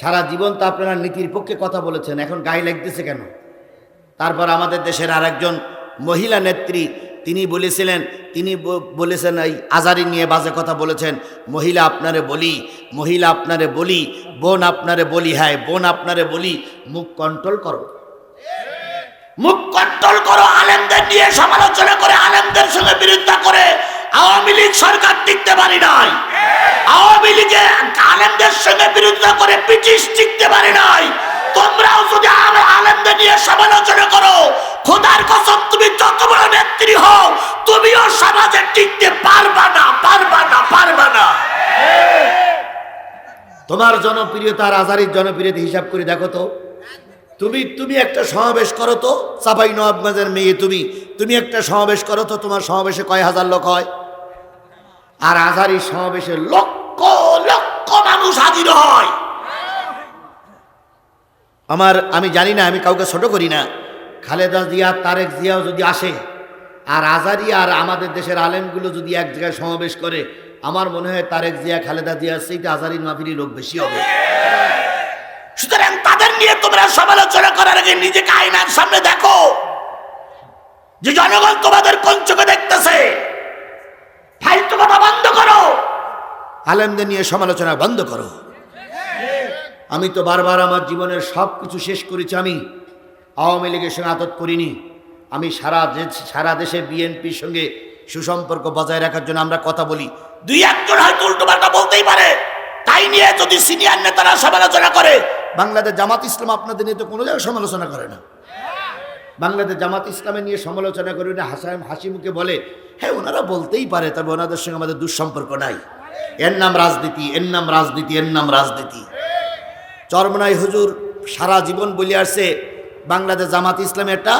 সারা জীবন তো আপনারা নীতির পক্ষে কথা বলেছেন, এখন গায়ে লাগতেছে কেন? তারপর আমাদের দেশের আরেকজন মহিলা নেত্রী, তিনি বলেছিলেন, তিনি বলেছেন এই আজারি নিয়ে বাজে কথা বলেছেন, মহিলা আপনারে বলি, মহিলা আপনারে বলি, বোন আপনারে বলি হ্যাঁ বোন আপনারে বলি, মুখ কন্ট্রোল করো। মুখ কন্ট্রোল করো, আলেমদের নিয়ে সমালোচনা করে, আলেমদের সঙ্গে বিরোধিতা করে, আওয়ামী লীগ সরকার টিকতে পারি নাই। আওয়ামী লীগে আলেমদের সঙ্গে বিরোধিতা করে ব্রিটিশ টিকতে পারি নাই। তোমরাও যদি আলে- আলেমদের নিয়ে সমালোচনা করো, খোদার কসম, তুমি যত বড় নেত্রী হও, তুমিও সমাজে টিকতে পারবা না পারবা না পারবা না। তোমার জনপ্রিয়তা আজারির জনপ্রিয়তা হিসাব করে দেখো তো। তুমি তুমি একটা সমাবেশ করো তো, সাফাই নবাবগঞ্জের মেয়ে তুমি। তুমি একটা সমাবেশ করো তো, তোমার সমাবেশে কয় হাজার লোক হয়? আর আজারির সমাবেশে লক্ষ লক্ষ মানুষ হাজির হয়। আমার, আমি জানি না, আমি কাউকে ছোট করি না। খালেদা জিয়া, তারেক জিয়াও যদি আসে, আর আজারি আর আমাদের দেশের আলেমগুলো যদি এক জায়গায় সমাবেশ করে, আমার মনে হয় তারেক জিয়া, খালেদা জিয়ার সেইটা আজারির মাফিরি লোক বেশি হবে। সুতরাং তাদের নিয়ে তোমরা সমালোচনা করার আগে নিজেকে আয়নার সামনে দেখো। যে জনগণ তোমাদের কোন চোখে দেখতেছে। ফালতু কথা বন্ধ করো। আলেমদের নিয়ে সমালোচনা বন্ধ করো। আমি তো বারবার আমার জীবনের সব কিছু শেষ করেছি, আমি আওয়ামী লীগের সঙ্গে আদত করিনি। আমি সারা সারা দেশে বিএনপির সঙ্গে সুসম্পর্ক বজায় রাখার জন্য আমরা কথা বলি। দুই একজন হয়তো উল্টো পাল্টা বলতেই পারে। তাই নিয়ে যদি সিনিয়র নেতারা সমালোচনা করে, বাংলাদেশ জামাত ইসলাম আপনাদের নিয়ে তো কোনো জায়গায় সমালোচনা করে না। বাংলাদেশ জামাত ইসলামে নিয়ে সমালোচনা করে না হাসান হাসি মুখে বলে হ্যাঁ ওনারা বলতেই পারে, তবে ওনাদের সঙ্গে আমাদের দুঃসম্পর্ক নাই। এর নাম রাজনীতি, এর নাম রাজনীতি, এর নাম রাজনীতি। চরমনাই হুজুর সারা জীবন বলে আসছে বাংলাদেশ জামাত ইসলামে একটা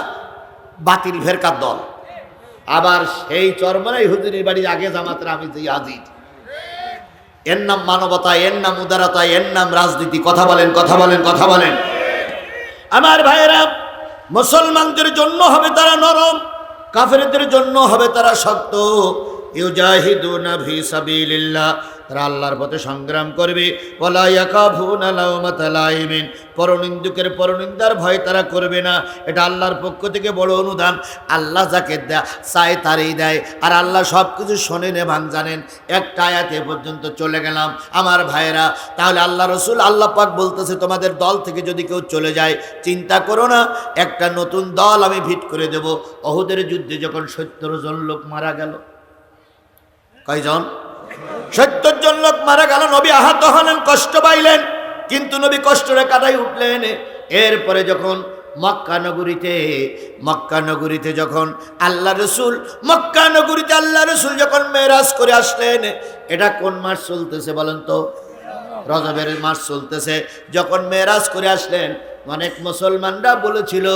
বাতিল ফেরকার দল। আবার সেই চরমনাই হুজুরের বাড়ির আগে জামাতের আমি যে আজিজ এর নাম মানবতা, এর নাম উদারতা, এর নাম রাজনীতি। কথা বলেন কথা বলেন কথা বলেন। আমার ভাইয়েরা মুসলমানদের জন্য হবে তারা নরম কাফেরদের জন্য হবে তারা শক্ত। ইউজাহিদুনা ফি সাবিলিল্লাহ। তারা আল্লাহর পথে সংগ্রাম করবে। ওয়ালা ইয়াকাফুনা লাউমাতা লাইমিন। পরনিন্দুকের পরনিন্দার ভয় তারা করবে না। এটা আল্লাহর পক্ষ থেকে বড় অনুদান। আল্লাহ যাকে দেয়, চায় তারই দেয়। আর আল্লাহ সব কিছু শোনেন এবং জানেন। একটা আয়াতে পর্যন্ত চলে গেলাম। আমার ভাইয়েরা, তাহলে আল্লাহ রসুল আল্লাহ পাক বলতেছে, তোমাদের দল থেকে যদি কেউ চলে যায়, চিন্তা করো না। একটা নতুন দল আমি ভিট করে দেব। অহুদের যুদ্ধে যখন সত্তর জন লোক মারা গেল কয়জন? সত্তর জন লোক মারা গেল, নবী আহত হলেন, কষ্ট পাইলেন। কিন্তু নবী কষ্টরে কাটাই উঠলেন। এরপরে যখন মক্কা নগরীতে মক্কা নগরীতে যখন আল্লাহ রসুল, মক্কা নগরীতে আল্লাহ রসুল যখন মেরাজ করে আসলেন, এটা কোন মাস চলতেছে বলেন তো? রজবের মাস চলতেছে। যখন মেরাজ করে আসলেন অনেক মুসলমানরা বলেছিল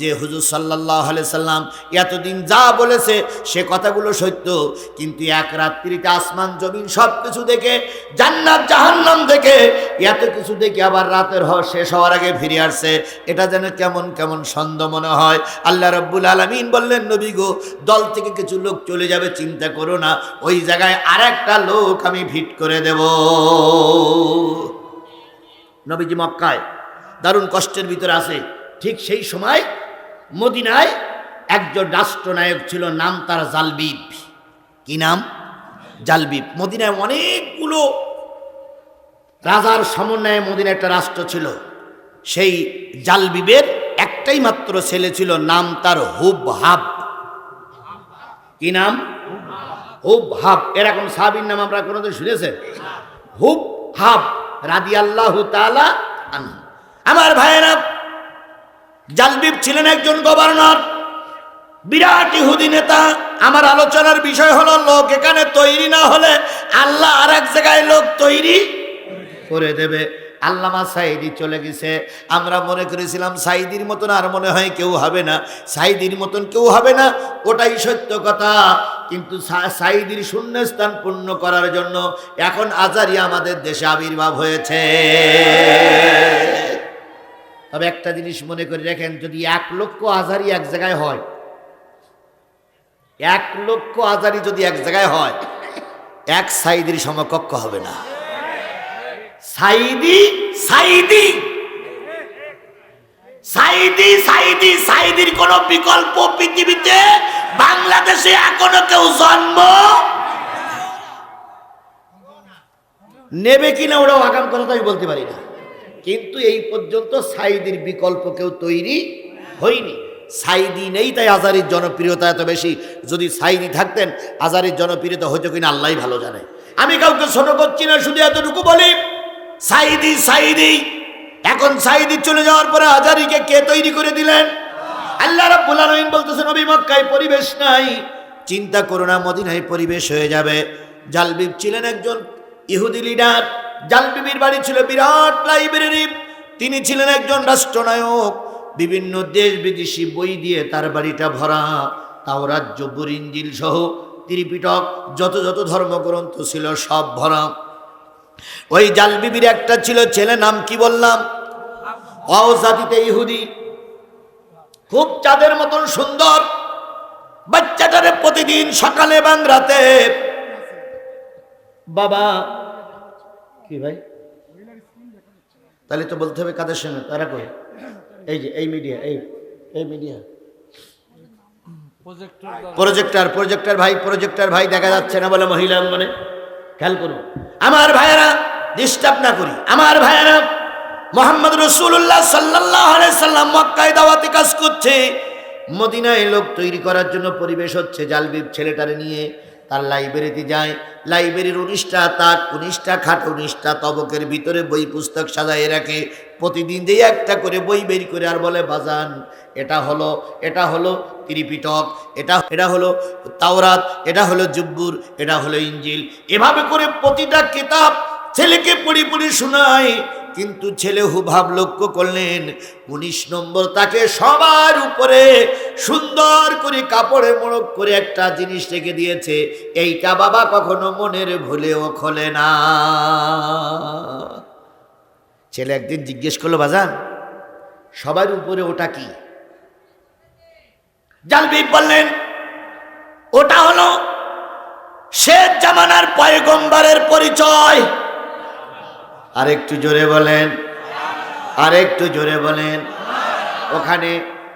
যে হুজুর সাল্লাহ সাল্লাম এতদিন যা বলেছে সে কথাগুলো সত্য, কিন্তু এক রাত্রিতে আসমান, জমিন সব কিছু দেখে, জান্নাত, জাহান্নাম দেখে, এত কিছু দেখে আবার রাতের হওয়া শেষ হওয়ার আগে ফিরে আসছে। এটা যেন কেমন কেমন সন্দ মনে হয়। আল্লাহ রব্বুল আলমিন বললেন, নবী গো, দল থেকে কিছু লোক চলে যাবে, চিন্তা করো না, ওই জায়গায় আরেকটা লোক আমি ভিট করে দেব। নবীজি মক্কায় দারুণ কষ্টের ভিতরে আছে। ঠিক সেই সময় মদিনায় একজন রাষ্ট্রনায়ক ছিল, নাম তার জালবিব। কি নাম? জালবিব। মদিনায় অনেকগুলো রাজার সমন্বয়ে মদিনা একটা রাষ্ট্র ছিল। সেই জালবিবের একটাই মাত্র ছেলে ছিল, নাম তার হুব হাব কি নাম? হুব হাব এরকম সাহাবির নাম আমরা কোনোদিন শুনেছেন? হুব হাব রাদি আল্লাহ তালা আনহু। আমার ভাইয়েরা, জালবিব ছিলেন একজন গভর্নর। বিরাট ইহুদি নেতা। আমার আলোচনার বিষয় হলো, লোক এখানে তৈরি না হলে আল্লাহ আর এক জায়গায় লোক তৈরি করে দেবে। আল্লামা সাইদি চলে গেছে। আমরা মনে করেছিলাম, সাইদির মতন আর মনে হয় কেউ হবে না। সাইদির মতন কেউ হবে না, ওটাই সত্য কথা। কিন্তু সাইদির শূন্যস্থান পূর্ণ করার জন্য এখন আজারি আমাদের দেশে আবির্ভাব হয়েছে। তবে একটা জিনিস মনে করে রাখেন, যদি এক লক্ষ আজারি এক জায়গায় হয়, এক লক্ষ আজারি যদি এক জায়গায় হয়, এক সাইদির সমকক্ষ হবে না। সাইদি সাইদি! সাইদি সাইদি, সাইদির কোন বিকল্প পৃথিবীতে বাংলাদেশে এখনও কেউ জন্ম নেবে কিনা ওরাও আগাম কথা তো আমি বলতে পারি না। কিন্তু এই পর্যন্ত সাইদির বিকল্প কেউ তৈরি হয়নি। সাইদি নেই, তাই আজারির জনপ্রিয়তা এত বেশি। যদি সাইদি থাকতেন, আজারির জনপ্রিয়তা হয়তো কিনা আল্লাহ ভালো জানে। আমি কাউকে ছোট করছি না, শুধু এতটুকু বলি সাইদি সাইদি এখন সাইদি চলে যাওয়ার পরে আজারিকে কে তৈরি করে দিলেন? আল্লাহ রাব্বুল আলামিন বলতেছেন, নবী মক্কায় পরিবেশ নাই। চিন্তা করো না, মদিনায় পরিবেশ হয়ে যাবে। জালবিব ছিলেন একজন ইহুদি লিডার। জালবিবির বাড়ি ছিল বিরাট লাইব্রেরি। তিনি ছিলেন একজন রাষ্ট্রনায়ক। বিভিন্ন দেশ বিদেশি বই দিয়ে তার বাড়িটা ভরা তাও রাজ্য ইঞ্জিল সহ ত্রিপিটক, যত যত ধর্মগ্রন্থ ছিল সব ভরা। ওই জালবিবির একটা ছিল ছেলে, নাম কি বললাম? অজাতিতে ইহুদি। খুব চাঁদের মতন সুন্দর। বাচ্চাটারে প্রতিদিন সকালে এবং রাতে বাবা কি ভাই? তাহলে তো বলতে হবে কাদের সঙ্গে? তারা কই এই যে, এই মিডিয়া এই এই মিডিয়া প্রজেক্টর প্রজেক্টর ভাই প্রজেক্টর ভাই দেখা যাচ্ছে না বলে মহিলা মানে খেয়াল করুন আমার ভাইয়েরা ডিস্টার্ব না করি। আমার ভাইয়েরা, মোহাম্মদ রসুল্লাহ সাল্লাহ সাল্লাম মক্কায় দাওয়াতে কাজ করছে। মদিনায় লোক তৈরি করার জন্য পরিবেশ হচ্ছে। জালবিব ছেলেটারে নিয়ে তার লাইব্রেরিতে যায়। লাইব্রেরির উনিশটা তাক উনিশটা খাট, উনিশটা তবকের ভিতরে বই পুস্তক সাজাই রাখে। প্রতিদিন যে একটা করে বই বের করে আর বলে, বাজান, এটা হলো এটা হলো ত্রিপিটক, এটা এটা হলো তাওরাত, এটা হলো জুব্বুর, এটা হলো ইঞ্জিল। এভাবে করে প্রতিটা কিতাব ছেলেকে পড়ি পড়ি শোনায়। কিন্তু ছেলে হুভাব লক্ষ্য করলেন, উনিশ নম্বর তাকে সবার উপরে সুন্দর করে কাপড়ে মোড়ক করে একটা জিনিস রেখে দিয়েছে, এইটা বাবা কখনো মনের ভুলেও খোলে না। ছেলে একদিন জিজ্ঞেস করল, বাজান, সবার উপরে ওটা কি? জালবিব বললেন, ওটা হলো শেখ জামানার পয়গম্বরের পরিচয়। আর একটু জোরে বলেন। আর একটু জোরে বলেন। ওখানে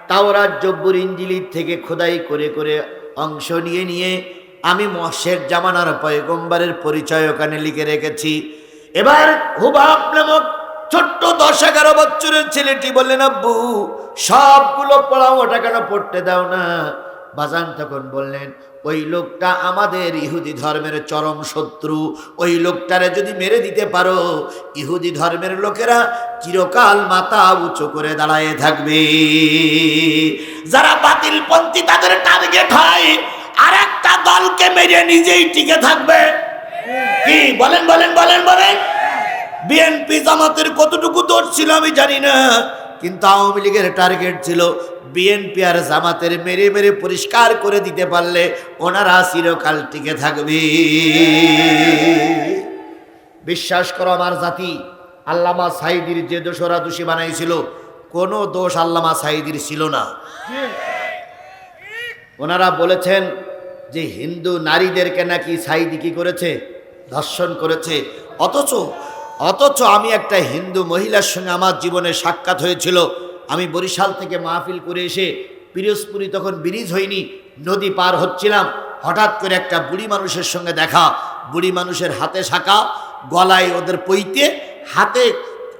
তাওরাত জব্বুর ইঞ্জিলির থেকে খোদাই করে করে অংশ নিয়ে নিয়ে আমি মশের জামানার পয়গম্বরের পরিচয় ওখানে লিখে রেখেছি। এবার হুবাব নামক ছোট্ট দশ এগারো বছরের ছেলেটি বললেন, আব্বু, সবগুলো পড়াও ওটা কেন পড়তে দাও না? বাজান তখন বললেন ওই লোকটা আমাদের ইহুদি ধর্মের চরম শত্রু। ওই লোকটারে যদি মেরে দিতে পারো, ইহুদি ধর্মের লোকেরা চিরকাল মাথা উঁচু করে দাঁড়ায় থাকবে। যারা বাতিল পন্থী তাদের টার্গেট হয় আর একটা দলকে মেরে নিজেই টিকে থাকবে। কি? বলেন বলেন বলেন বলেন। বিএনপি জামাতের কতটুকু দোষ ছিল আমি জানি না। কিন্তু আওয়ামী লীগের টার্গেট ছিল বিএনপি আর জামাতের মেরে মেরে পরিষ্কার করে দিতে পারলে ওনারা চিরকাল টিকে থাকবে। বিশ্বাস করো আমার জাতি, আল্লামা সাইদির যে দোষরা দোষী বানাইছিল, কোনো দোষ আল্লামা সাইদির ছিল না। ওনারা বলেছেন যে হিন্দু নারীদেরকে নাকি সাইদি কি করেছে? ধর্ষণ করেছে। অথচ অথচ আমি একটা হিন্দু মহিলার সঙ্গে আমার জীবনে সাক্ষাৎ হয়েছিল। আমি বরিশাল থেকে মাহফিল করে এসে পিরোজপুরি তখন ব্রিজ হয়নি, নদী পার হচ্ছিলাম। হঠাৎ করে একটা বুড়ি মানুষের সঙ্গে দেখা। বুড়ি মানুষের হাতে শাখা, গলায় ওদের পইতে হাতে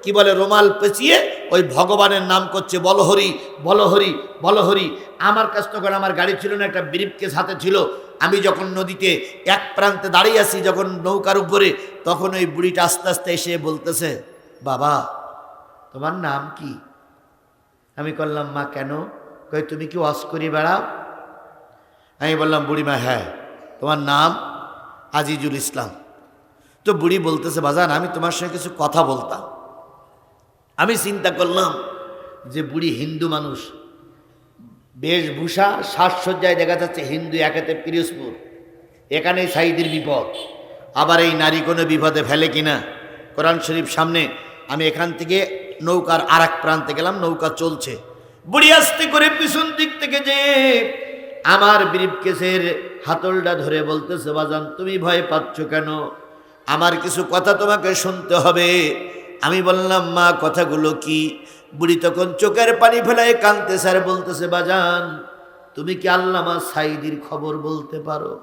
কি বলে রোমাল পেঁচিয়ে ওই ভগবানের নাম করছে বলহরি বলহরি বলহরি আমার কাছ তখন আমার গাড়ি ছিল না, একটা ব্রিফকেস হাতে ছিল। আমি যখন নদীতে এক প্রান্তে দাঁড়িয়ে আছি, যখন নৌকার উপরে, তখন ওই বুড়িটা আস্তে আস্তে এসে বলতেছে, বাবা, তোমার নাম কি? আমি করলাম মা, কেন? কই তুমি কি ওয়াশ করি বেড়াও? আমি বললাম, বুড়িমা হ্যাঁ তোমার নাম আজিজুল ইসলাম। তো বুড়ি বলতেছে, বাজান, আমি তোমার সঙ্গে কিছু কথা বলতাম। আমি চিন্তা করলাম যে বুড়ি হিন্দু মানুষ, বেশভূষা, সাজসজ্জায় দেখা যাচ্ছে হিন্দু একেতে পিরোজপুর। এখানেই সাইদের বিপদ। আবার এই নারী কোনো বিপদে ফেলে কিনা? কোরআন শরীফ সামনে। আমি এখান থেকে নৌকার আর প্রান্তে গেলাম, নৌকা চলছে। বুড়ি আস্তে করে পিছন দিক থেকে যে আমার ব্রিফকেসের হাতলটা ধরে বলতেছে, বাজান, তুমি ভয় পাচ্ছ কেন? আমার কিছু কথা তোমাকে শুনতে হবে। আমি বললাম, মা, কথাগুলো কি? বুড়ি তখন চোখের পানি ফেলায় কানতে স্যার বলতেছে, বাজান, তুমি কি আল্লামা সাইদির খবর বলতে পারো?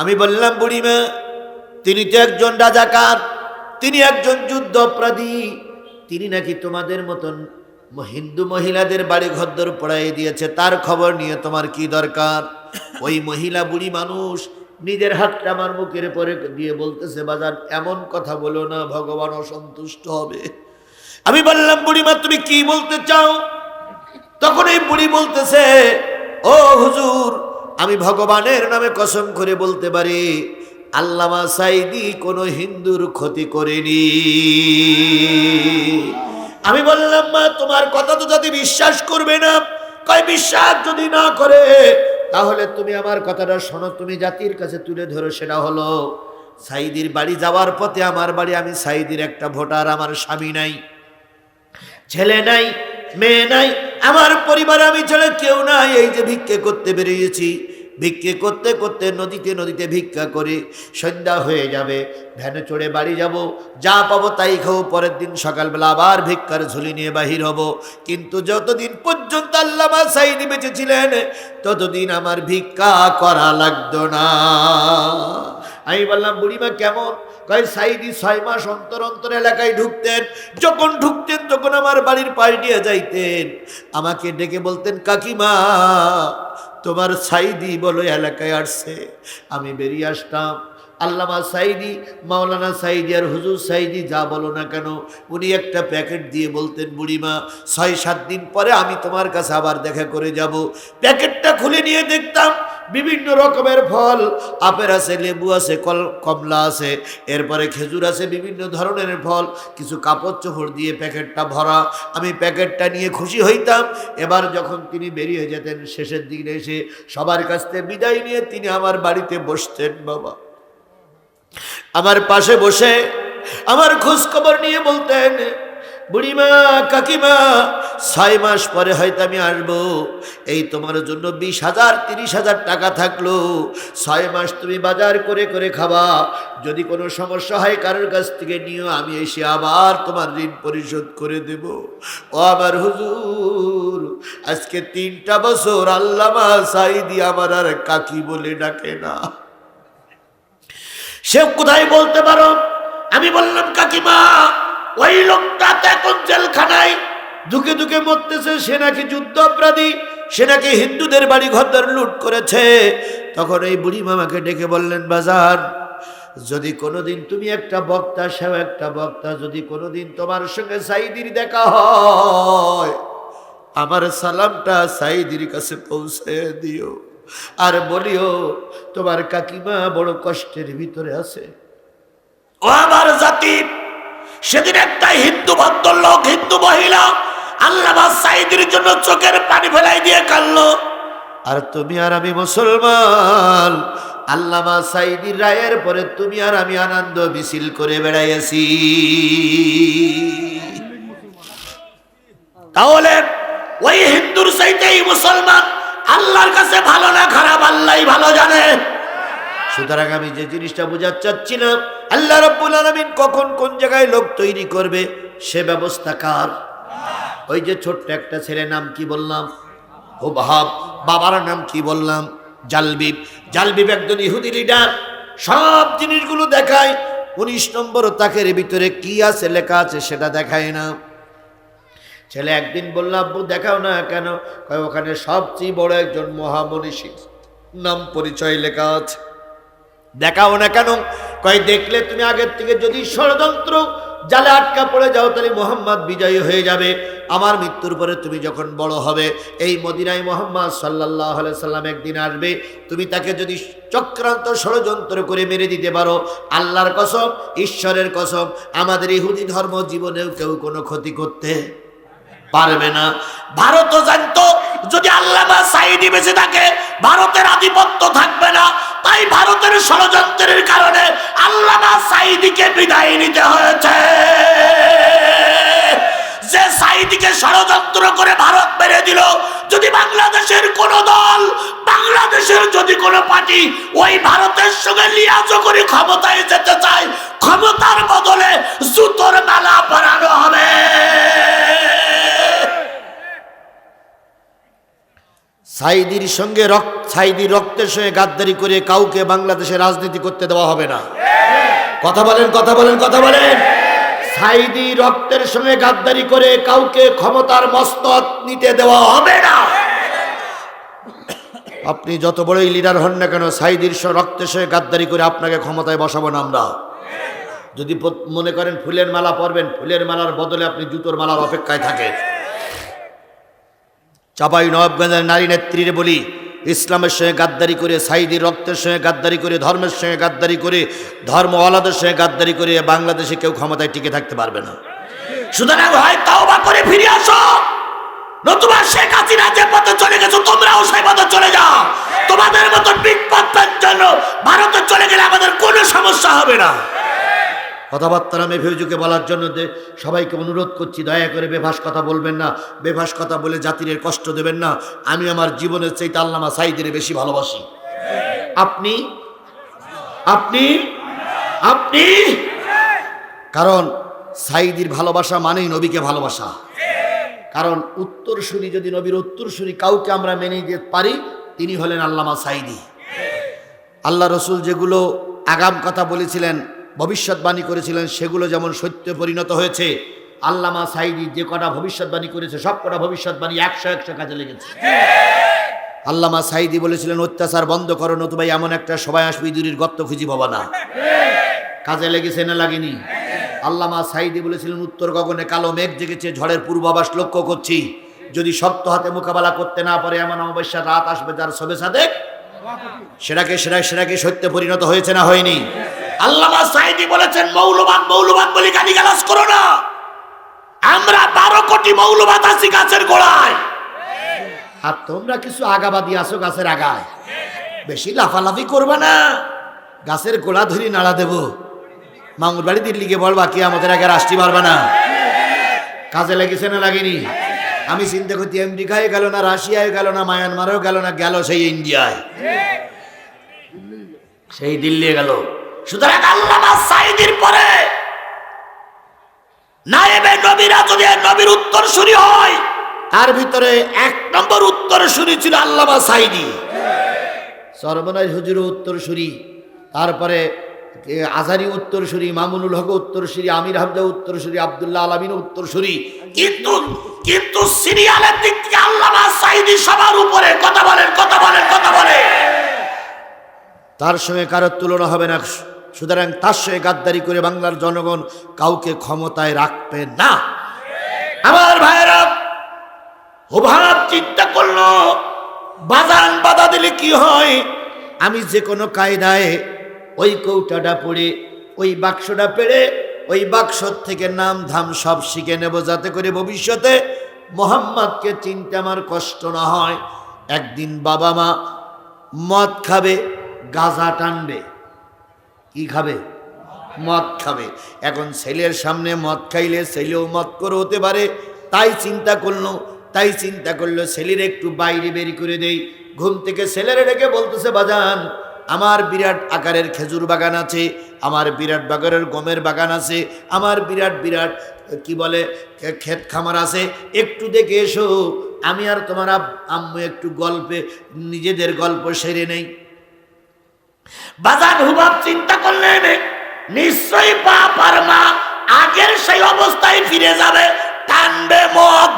আমি বললাম, বুড়ি বুড়িমা তিনি তো একজন রাজাকার, তিনি একজন যুদ্ধ অপরাধী তিনি নাকি তোমাদের মতন হিন্দু মহিলাদের বাড়ি ঘরদর পড়াই দিয়েছে, তার খবর নিয়ে তোমার কি দরকার? ওই মহিলা বুড়ি মানুষ নিজের হাতটা আমার মুখের পরে দিয়ে বলতেছে বাজার এমন কথা বলো না, ভগবান অসন্তুষ্ট হবে। আমি বললাম, বুড়িমা, তুমি কি বলতে চাও? তখন এই বুড়ি বলতেছে, ও হুজুর, আমি ভগবানের নামে কসম করে বলতে পারি, আল্লামা সাইদি কোনো হিন্দুর ক্ষতি করেনি। আমি বললাম, মা, তোমার কথা তো যদি বিশ্বাস করবে না, কয়, বিশ্বাস যদি না করে তাহলে তুমি আমার কথাটা শোনো, তুমি জাতির কাছে তুলে ধরো, সেটা হলো সাইদির বাড়ি যাওয়ার পথে আমার বাড়ি, আমি সাইদির একটা ভোটার, আমার স্বামী নাই, ছেলে নাই, মেয়ে নাই, আমার পরিবার আমি ছেলে কেউ নাই, এই যে ভিক্ষে করতে বেরিয়েছি। ভিক্ষে করতে করতে নদীতে নদীতে ভিক্ষা করে সন্ধ্যা হয়ে যাবে। ভ্যানে চড়ে বাড়ি যাব। যা পাবো তাই খাব। পরের দিন সকালবেলা আবার ভিক্ষার ঝুলি নিয়ে বাহির হব। কিন্তু যতদিন পর্যন্ত আল্লামা সাইনি বেঁচে ছিলেন ততদিন আমার ভিক্ষা করা লাগতো না। আমি বললাম, বুড়িমা কেমন? কয় সাইদি ছয় মাস অন্তর অন্তর এলাকায় ঢুকতেন। যখন ঢুকতেন, তখন আমার বাড়ির পাশ দিয়ে যাইতেন। আমাকে ডেকে বলতেন, কাকিমা তোমার সাইদি বলো, এলাকায় আসছে। আমি বেরিয়ে আসতাম আল্লামা সাইদি, মাওলানা সাইদি আর হুজুর সাইদি যা বলো না কেন, উনি একটা প্যাকেট দিয়ে বলতেন, বুড়িমা, ছয় সাত দিন পরে আমি তোমার কাছে আবার দেখা করে যাব। প্যাকেটটা খুলে নিয়ে দেখতাম বিভিন্ন রকমের ফল, আপেল আছে, লেবু আছে, কল, কমলা আছে, এরপরে খেজুর আছে, বিভিন্ন ধরনের ফল, কিছু কাপড় চোপড় দিয়ে প্যাকেটটা ভরা। আমি প্যাকেটটা নিয়ে খুশি হইতাম। এবার যখন তিনি বেরিয়ে যেতেন, শেষের দিকে এসে সবার কাছ থেকে বিদায় নিয়ে তিনি আমার বাড়িতে বসতেন, বাবা। আমার পাশে বসে আমার খোঁজ খবর নিয়ে বলতেন বুড়িমা, কাকিমা, ছয় মাস পরে হয়তো আমি আসব। এই তোমার জন্য বিশ হাজার, তিরিশ হাজার টাকা থাকল। ছয় মাস তুমি বাজার করে করে খাবা। যদি কোনো সমস্যা হয় কারোর কাছ থেকে নিও, আমি এসে আবার তোমার ঋণ পরিশোধ করে দেব। ও আমার হুজুর, আজকে তিনটা বছর আল্লামা সাইদি আমার আর কাকি বলে ডাকে না। সে কোথায় বলতে পারো? আমি বললাম, কাকিমা ওই লোকটা এখন জেলখানায়। দুকে দুকে মরতেছে, সে নাকি যুদ্ধ অপরাধী সে নাকি হিন্দুদের বাড়ি ঘরদার লুট করেছে। তখন এই বুড়ি মামাকে ডেকে বললেন বাজার যদি কোনোদিন তুমি একটা বক্তা, সেও একটা বক্তা, যদি কোনোদিন তোমার সঙ্গে সাইদির দেখা হয়, আমার সালামটা সাইদির কাছে পৌঁছে দিও। আর বলিও, তোমার কাকিমা বড় কষ্টের ভিতরে আছে। ও আমার জাতি সেদিন একটা হিন্দু ভদ্রলোক হিন্দু মহিলা আল্লামা সাইদির জন্য চোখের পানি ফেলাই দিয়ে কানলো আর তুমি আর আমি মুসলমান। আল্লামা সাইদির রায়ের পরে তুমি আর আমি আনন্দ মিছিল করে বেড়াইয়াছি। তাহলে ওই হিন্দুর চাইতেই মুসলমান আল্লাহর কাছে ভালো না খারাপ আল্লাহই ভালো জানে। সুতরাং আমি যে জিনিসটা বোঝাতে চাচ্ছিলাম, আল্লাহ রব্বুল আলমিন কখন কোন জায়গায় লোক তৈরি করবে, সে ব্যবস্থা কার? ওই যে ছোট্ট একটা ছেলে নাম কি বললাম? ও ভাব বাবার নাম কি বললাম? জালবিব। জালবিব একজন ইহুদি লিডার সব জিনিসগুলো দেখায়। উনিশ নম্বর তাকের ভিতরে কি আছে, লেখা আছে সেটা দেখায় না। ছেলে একদিন বলল, আব্বু, দেখাও না কেন? ওখানে সবচেয়ে বড় একজন মহামনীষীর নাম পরিচয় লেখা আছে। দেখাও না কেন? কয়, দেখলে তুমি আগের থেকে যদি ষড়যন্ত্র জালে আটকা পড়ে যাও, তাহলে মোহাম্মদ বিজয়ী হয়ে যাবে। আমার মৃত্যুর পরে তুমি যখন বড় হবে, এই মদিনায় মোহাম্মদ সাল্লাহ সাল্লাম একদিন আসবে। তুমি তাকে যদি চক্রান্ত ষড়যন্ত্র করে মেরে দিতে পারো, আল্লাহর কসম, ঈশ্বরের কসম, আমাদের ইহুদি ধর্ম জীবনেও কেউ কোনো ক্ষতি করতে পারবে না। ভারতও জানতো, যদি আল্লামা সাইদি বেঁচে থাকে, ভারতের আধিপত্য থাকবে না। তাই ভারতের ষড়যন্ত্রের কারণে আল্লামা সাইদিকে বিদায় নিতে হয়েছে। যে সাইদিকে ষড়যন্ত্র করে ভারত মেরে দিল, যদি বাংলাদেশের কোন দল, বাংলাদেশের যদি কোনো পার্টি ওই ভারতের সঙ্গে লিয়াজ করে ক্ষমতায় যেতে চায়, ক্ষমতার বদলে জুতোর মালা পরানো হবে। সাইদির সঙ্গে রক্ত সাইদির রক্তের সঙ্গে গাদ্দারি করে কাউকে বাংলাদেশে রাজনীতি করতে দেওয়া হবে না। কথা বলেন কথা বলেন কথা বলেন। সাইদি রক্তের সঙ্গে গাদ্দারি করে কাউকে ক্ষমতার মস্তক নিতে দেওয়া হবে না। আপনি যত বড়ই লিডার হন না কেন, সাইদির রক্তের সঙ্গে গাদ্দারি করে আপনাকে ক্ষমতায় বসাবো না আমরা। যদি মনে করেন ফুলের মালা পরবেন, ফুলের মালার বদলে আপনি জুতোর মালার অপেক্ষায় থাকেন। চাপাই নবাবগঞ্জের নারী নেত্রীর বলি, ইসলামের সঙ্গে গাদ্দারি করে, সাইদির রক্তের সঙ্গে গাদ্দারি করে, ধর্মের সঙ্গে গাদ্দারি করে, ধর্ম আলাদের সঙ্গে গাদ্দারি করে বাংলাদেশে কেউ ক্ষমতায় টিকে থাকতে পারবে না। সুতরাং হয় তাওবা করে ফিরে আসো। নতুবা শেখ হাসিনা যে পথে চলে গেছো, তোমরাও সেই পথে চলে যাও। তোমাদের মতো বিপদের জন্য ভারতে চলে গেলে আমাদের কোনো সমস্যা হবে না। কথাবার্তা আমি ভিউজুকে বলার জন্য সবাইকে অনুরোধ করছি, দয়া করে বেভাস কথা বলবেন না বেভাস কথা বলে জাতির কষ্ট দেবেন না। আমি আমার জীবনের চাইতে আল্লামা সাইদের বেশি ভালোবাসি। আপনি? আপনি? আপনি? কারণ সাইদির ভালোবাসা মানেই নবীকে ভালোবাসা। কারণ উত্তরসূরি যদি নবীর উত্তরসূরি কাউকে আমরা মেনে নিতে পারি, তিনি হলেন আল্লামা সাইদি। আল্লাহ রসুল যেগুলো আগাম কথা বলেছিলেন ভবিষ্যৎবাণী করেছিলেন, সেগুলো যেমন সত্য পরিণত হয়েছে, আল্লামা সাইদি যে কটা ভবিষ্যৎবাণী করেছে, সব কটা ভবিষ্যৎবাণী একশো একশো কাজে লেগেছে। আল্লামা সাইদি বলেছিলেন, অত্যাচার বন্ধ করো নতুবাই এমন একটা সবাই আসবে, ইঁদুরির গর্ত খুঁজি পাবা না। কাজে লেগেছে না লাগেনি? আল্লামা সাইদি বলেছিলেন, উত্তর গগনে কালো মেঘ জেগেছে, ঝড়ের পূর্বাভাস লক্ষ্য করছি। যদি শক্ত হাতে মোকাবেলা করতে না পারে, এমন অমাবস্যার রাত আসবে, যার সবে সাদেক, সেটাকে সেটা সেটাকে সত্যে পরিণত হয়েছে না হয়নি? আল্লামা সাইদি বলেছেন, মৌলবাদ মৌলবাদ বলে গালিগালাজ করো না। আমরা বারো কোটি মৌলবাদ আছি গাছের গোড়ায়। আর তোমরা কিছু আগাবাদি আসো গাছের আগায়। বেশি লাফালাফি করবা না। গাছের গোড়া ধরি নাড়া দেব। মামুর বাড়ি দিল্লিকে বলবা, কি আমাদের আগে রাষ্ট্রী পারবা না? কাজে লেগেছে না লাগেনি? আমি চিন্তা করছি আমেরিকায় গেল না, রাশিয়ায় গেল না, মায়ানমারেও গেল না, গেল সেই ইন্ডিয়ায়। সেই দিল্লি গেল। সুতরাং আল্লামা সাইদির পরে নায়েবে নবীরা যদি নবীর উত্তর শুরি হয় তার ভিতরে এক নম্বর উত্তর শুরি ছিল আল্লামা সাইদি সর্বনাশ হুজুর উত্তরসূরি তারপরে এ, আজারি উত্তরসূরি মামুনুল হক উত্তরসূরি আমির হামজা উত্তরসূরি আবদুল্লাহ আলমিন উত্তরসূরি। কিন্তু কিন্তু সিরিয়ালের দিক থেকে আল্লামা সাইদি সবার উপরে কথা বলেন কথা বলেন কথা বলেন। তার সঙ্গে কারোর তুলনা হবে না। সুতরাং তার সঙ্গে গাদ্দারি করে বাংলার জনগণ কাউকে ক্ষমতায় রাখবে না। আমার ভাইরা হুভাব চিন্তা করল, বাজান বাধা দিলে কি হয়? আমি যে কোনো কায়দায় ওই কৌটাটা পড়ে, ওই বাক্সটা পেড়ে, ওই বাক্স থেকে নাম ধাম সব শিখে নেব যাতে করে ভবিষ্যতে মোহাম্মদকে চিনতে আমার কষ্ট না হয়। একদিন বাবা মা মদ খাবে, গাঁজা টানবে। কি খাবে? মদ খাবে। এখন ছেলের সামনে মদ খাইলে ছেলেও মদ করে হতে পারে। তাই চিন্তা করল, তাই চিন্তা করল, ছেলের একটু বাইরে বেরি করে দেই। ঘুম থেকে ছেলের ডেকে বলতেছে, বাজান, আমার বিরাট আকারের খেজুর বাগান আছে, আমার বিরাট বাগানের গমের বাগান আছে, আমার বিরাট বিরাট, কি বলে ক্ষেত খামার আছে। একটু দেখে এসো, আমি আর তোমার আম্মু একটু গল্পে, নিজেদের গল্প সেরে নেই। বাজার হুবাব চিন্তা করলেন নিশ্চয়ই বাপ আর মা আগের সেই অবস্থায় ফিরে যাবে, টানবে মদ।